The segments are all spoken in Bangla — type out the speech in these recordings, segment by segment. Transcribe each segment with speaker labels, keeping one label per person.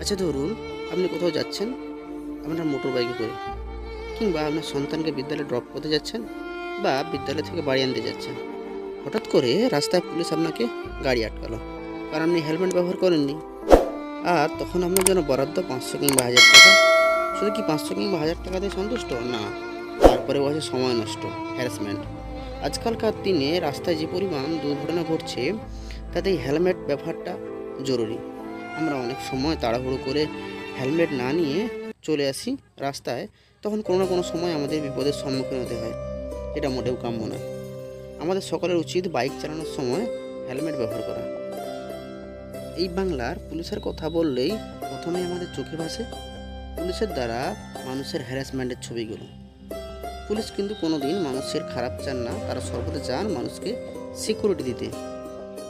Speaker 1: আচ্ছা ধরুন, আপনি কোথাও যাচ্ছেন, আপনার মোটর বাইকে করে, কিংবা আপনার সন্তানকে বিদ্যালয়ে ড্রপ করতে যাচ্ছেন, বা বিদ্যালয় থেকে বাড়ি আনতে যাচ্ছেন, হঠাৎ করে রাস্তায় পুলিশ আপনাকে গাড়ি আটকালো, কারণ আপনি হেলমেট ব্যবহার করেননি। আর তখন আপনার জন্য বরাদ্দ পাঁচশো কিংবা হাজার টাকা। শুধু কি পাঁচশো কিংবা হাজার টাকা দিয়ে সন্তুষ্ট? না তারপরে বসে সময় নষ্ট হ্যারাসমেন্ট আজকালকার দিনে রাস্তায় যে পরিমাণ দুর্ঘটনা ঘটছে, তাতে হেলমেট ব্যবহারটা জরুরি। আমরা অনেক সময় তাড়াহুড়ো করে হেলমেট না নিয়ে চলে আসি রাস্তায়, তখন কোনো না কোনো সময় আমাদের বিপদের সম্মুখীন হতে হয়। এটা মোটেও কাম্য নয়। আমাদের সকলের উচিত বাইক চালানোর সময় হেলমেট ব্যবহার করা। এই বাংলার পুলিশের কথা বললেই প্রথমেই আমাদের চোখে ভাসে। পুলিশের দ্বারা মানুষের হ্যারাসমেন্টের ছবিগুলো। পুলিশ কিন্তু কোনো দিন মানুষের খারাপ চান না, তারা সর্বদা চান মানুষকে সিকিউরিটি দিতে।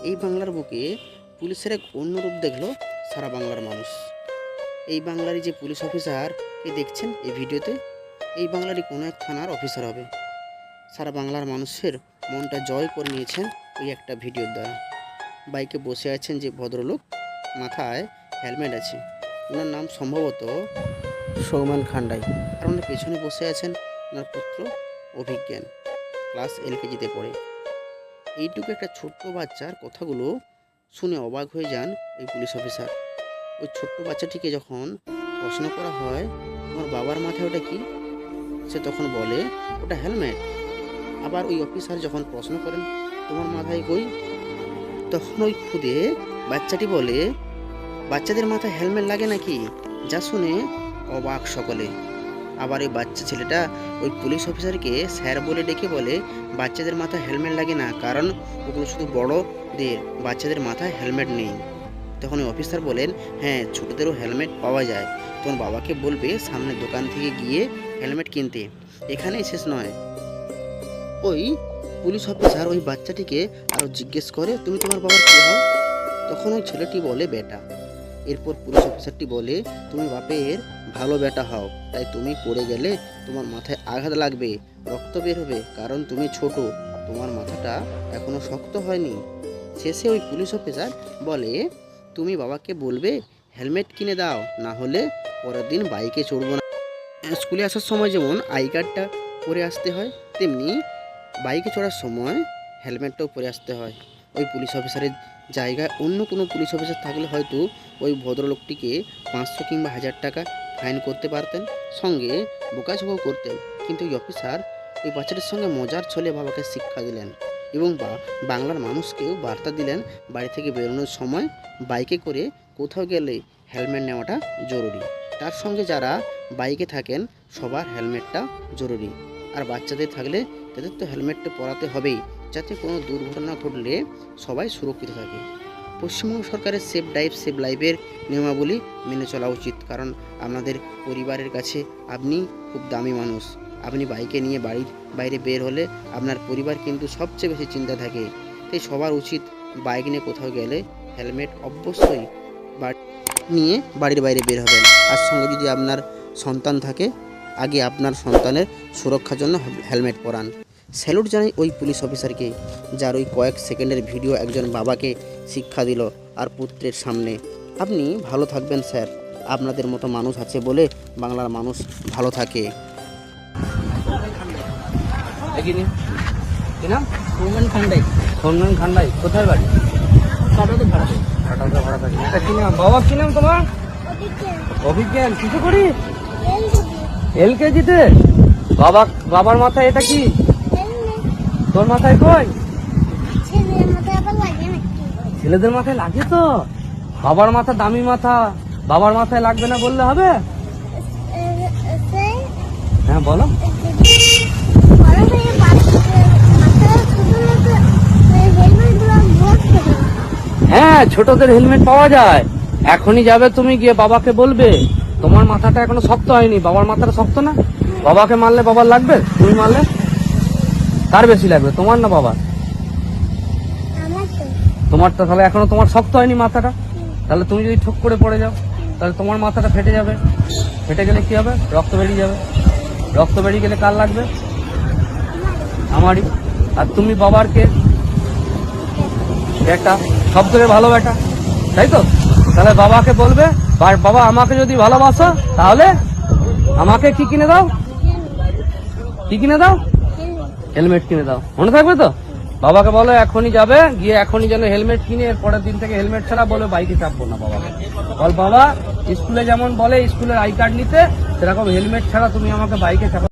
Speaker 1: এই বাংলার বুকে পুলিশের এক অন্য রূপ দেখল সারা বাংলার মানুষ। এই বাংলারই যে পুলিশ অফিসার, কে দেখছেন এই ভিডিওতে? এই বাংলারই কোনো এক থানার অফিসার হবে। সারা বাংলার মানুষের মনটা জয় করে নিয়েছেন ওই একটা ভিডিওর দ্বারা। বাইকে বসে আছেন যে ভদ্রলোক, মাথায় হেলমেট আছে। ওনার নাম সম্ভবত সৌমান খান্ডাই। আর ওনার পেছনে বসে আছেন, ওনার পুত্র অভিজ্ঞান, ক্লাস এলকেজিতে পড়ে। এইটুকু একটা ছোট্ট বাচ্চার কথাগুলো শুনে অবাক হয়ে যান এই পুলিশ অফিসার। ওই ছোট্ট বাচ্চাটিকে যখন প্রশ্ন করা হয় আমার বাবার মাথায় ওটা কি? সে তখন বলে, ওটা হেলমেট। আবার ওই অফিসার যখন প্রশ্ন করেন, তোমার মাথায় কই? তখন ওই খুদে বাচ্চাটি বলে, বাচ্চাদের মাথায় হেলমেট লাগে নাকি? যা শুনে অবাক সকলে। আবার ওই বাচ্চা ছেলেটা ওই পুলিশ অফিসারকে স্যার বলে ডেকে বলে, বাচ্চাদের মাথায় হেলমেট লাগে না, কারণ ওগুলো শুধু বড়দের, বাচ্চাদের মাথায় হেলমেট নেই। তখন ওই অফিসার বলেন হ্যাঁ ছোটদেরও হেলমেট পাওয়া যায়। তোমার বাবাকে বলবে সামনের দোকান থেকে গিয়ে হেলমেট কিনতে। এখানেই শেষ নয়। ওই পুলিশ অফিসার ওই বাচ্চাটিকে আরও জিজ্ঞেস করে, তুমি তোমার বাবার কে হও? তখন ওই ছেলেটি বলে, বেটা। এরপর পুলিশ অফিসারটি বলে, তুমি বাপের ভালো বেটা হও, তাই তুমি পড়ে গেলে তোমার মাথায় আঘাত লাগবে, রক্ত বের হবে, কারণ তুমি ছোট। তোমার মাথাটা এখনও শক্ত হয়নি। শেষে ওই পুলিশ অফিসার বলে তুমি বাবাকে বলবে, হেলমেট কিনে দাও, না হলে পরের দিন বাইকে চড়বো না। স্কুলে আসার সময় যেমন আই কার্ডটা পরে আসতে হয়, তেমনি বাইকে চড়ার সময় হেলমেটটাও পরে আসতে হয়। ওই পুলিশ অফিসারের জায়গায় অন্য কোনো পুলিশ অফিসার থাকলে হয়তো ওই ভদ্রলোকটিকে পাঁচশো কিংবা হাজার টাকা ফাইন করতে পারতেন, সঙ্গে বোকাঝোকাও করতেন। কিন্তু ওই অফিসার ওই বাচ্চাটির সঙ্গে মজার ছলে বাবাকে শিক্ষা দিলেন। এবং বাংলার মানুষকেও বার্তা দিলেন বাড়ি থেকে বেরোনোর সময় বাইকে করে কোথাও গেলে হেলমেট নেওয়াটা জরুরি। তার সঙ্গে যারা বাইকে থাকেন, সবার হেলমেটটা জরুরি। আর বাচ্চাদের থাকলে তাদের তো হেলমেটটা পরাতে হবেই, যাতে কোনো দুর্ঘটনা ঘটলে সবাই সুরক্ষিত থাকে। পশ্চিমবঙ্গ সরকারের সেফ ড্রাইভ সেফ লাইফের নিয়মাবলী মেনে চলা উচিত, কারণ আপনাদের পরিবারের কাছে আপনি খুব দামি মানুষ। আপনি বাইকে নিয়ে বাড়ির বাইরে বের হলে আপনার পরিবার কিন্তু সবচেয়ে বেশি চিন্তা থাকে। তাই সবার উচিত বাইক নিয়ে কোথাও গেলে হেলমেট অবশ্যই নিয়ে বাড়ির বাইরে বের হবেন। আর সঙ্গে যদি আপনার সন্তান থাকে, আগে আপনার সন্তানের সুরক্ষার জন্য হেলমেট পরান। স্যালুট জানাই ওই পুলিশ অফিসারকে, যার ওই কয়েক সেকেন্ডের ভিডিও একজন বাবাকে শিক্ষা দিল আর পুত্রের সামনে। আপনি ভালো থাকবেন, স্যার। আপনাদের মতো মানুষ আছে বলে বাংলার মানুষ ভালো থাকে।
Speaker 2: কি নাম
Speaker 3: রোমান খান্ডাই
Speaker 2: খান্ডাই কোথায় বাড়ি
Speaker 3: কাটাতে ভাড়া
Speaker 2: থাকি এটা কি নাম বাবা কি নাম তোমার অভিজ্ঞান কিছু করি এলকেজিতে বাবা বাবার মাথায় এটা কি তোর মাথায় কই ছেলেদের মাথায় লাগে তো বাবার মাথা দামি মাথা বাবার মাথায় লাগবে না বললে হবে হ্যাঁ বলো হ্যাঁ ছোটদের হেলমেট পাওয়া যায়। এখনই যাবে তুমি, গিয়ে বাবাকে বলবে। তোমার মাথাটা এখনও শক্ত হয়নি। বাবার মাথাটা শক্ত না? বাবাকে মারলে বাবার লাগবে? তুমি মারলে? তার বেশি লাগবে। তোমার না বাবা তোমার তো তাহলে এখনও তোমার শক্ত হয়নি মাথাটা? তাহলে তুমি যদি ঠোক করে পড়ে যাও, তাহলে তোমার মাথাটা ফেটে যাবে। ফেটে গেলে কি হবে? রক্ত বেরিয়ে যাবে। রক্ত বেরিয়ে গেলে কার লাগবে? আমারই। আর তুমি বাবার কে বেটা সব থেকে ভালো বেটা, তাই তো? তাহলে বাবাকে বলবে বাবা আমাকে যদি ভালোবাসো, তাহলে আমাকে কি কিনে দাও? কি কিনে দাও? হেলমেট কিনে দাও। মনে থাকবে তো? বাবাকে বলো, এখনই যাবে, গিয়ে এখনই যেন হেলমেট কিনে পরের দিন থেকে হেলমেট ছাড়া বলে বাইকে চাপবো না বাবাকে। বল, বাবা, স্কুলে যেমন বলে, স্কুলের আই কার্ড নিতে, সেরকম হেলমেট ছাড়া তুমি আমাকে বাইকে চাপা